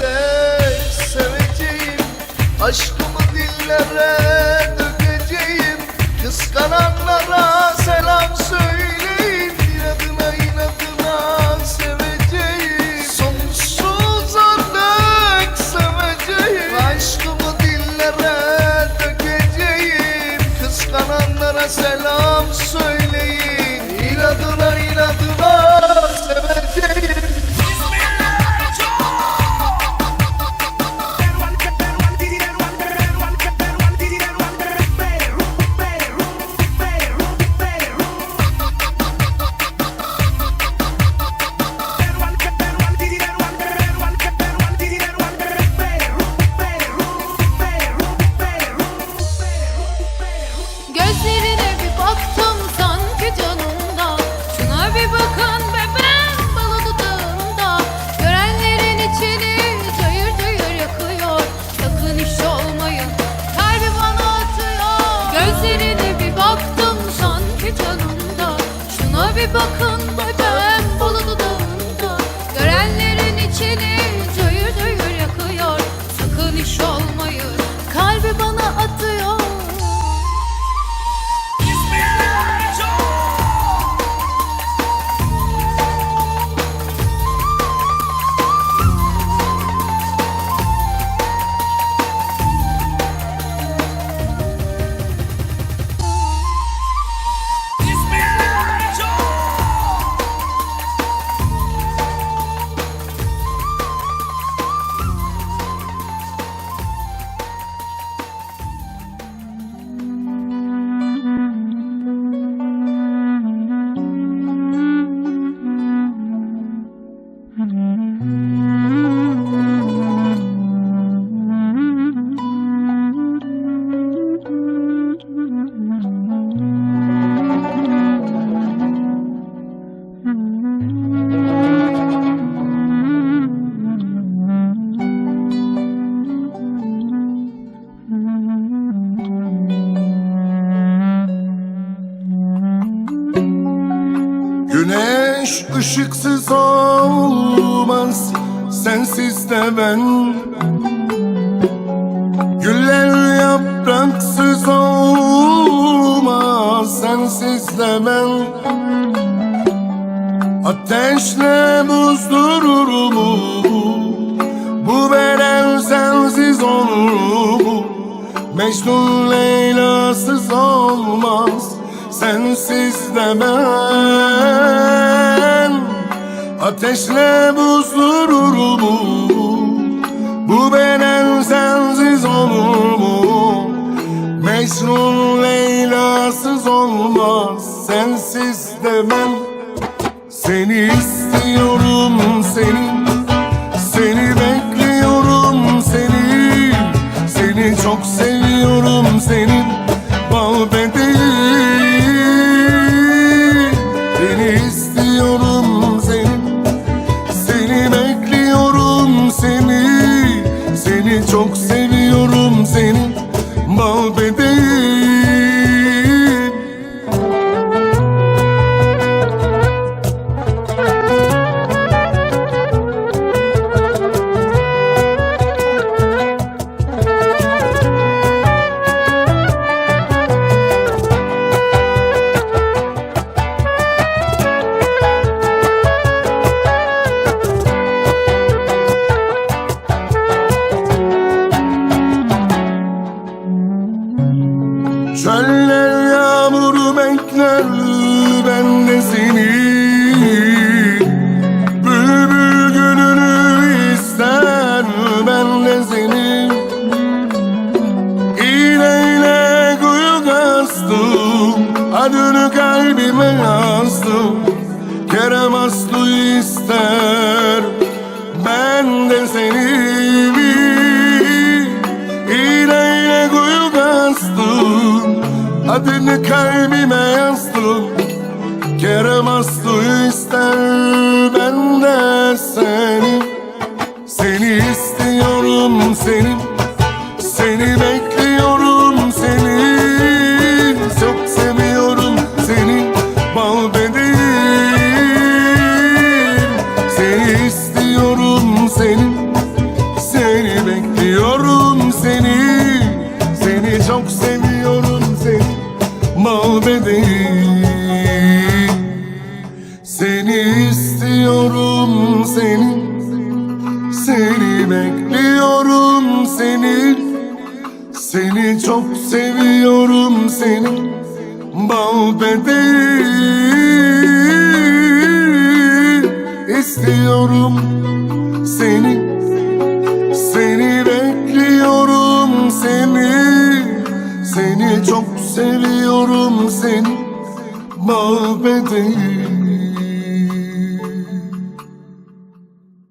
Dek seveceğim Aşkımı dillere dökeceğim. Kıskananlara selam söyleyin İnadına inadına seveceğim. Sonsuza dek seveceğim Aşkımı dillere dökeceğim. Kıskananlara selam söyleyin İnadına inadına seveceğim bakın. Güneş ışıksız olmaz Sensiz de ben. Güller yapraksız olmaz Sensiz de ben. Ateşle buzdurur mu? Bu beden sensiz olur mu? Mecnun Leyla'sız olmaz Sensiz de ben Ateşle buzdurur mu? Bu beden sensiz olur mu? Mecnun Leyla'sız olmaz. Sensiz de ben istiyorum seni. Seni bekliyorum seni. Seni çok seviyorum Çöller yağmuru bekler ben de seni bal bedelim Seni istiyorum seni Seni bekliyorum seni. Seni çok seviyorum seni Bal bedelim Seni istiyorum seni Seni bekliyorum seni. Seni çok seviyorum seni. Bal bedeğim İstiyorum seni. Seni bekliyorum seni. Seni çok seviyorum seni. Bal bedeğim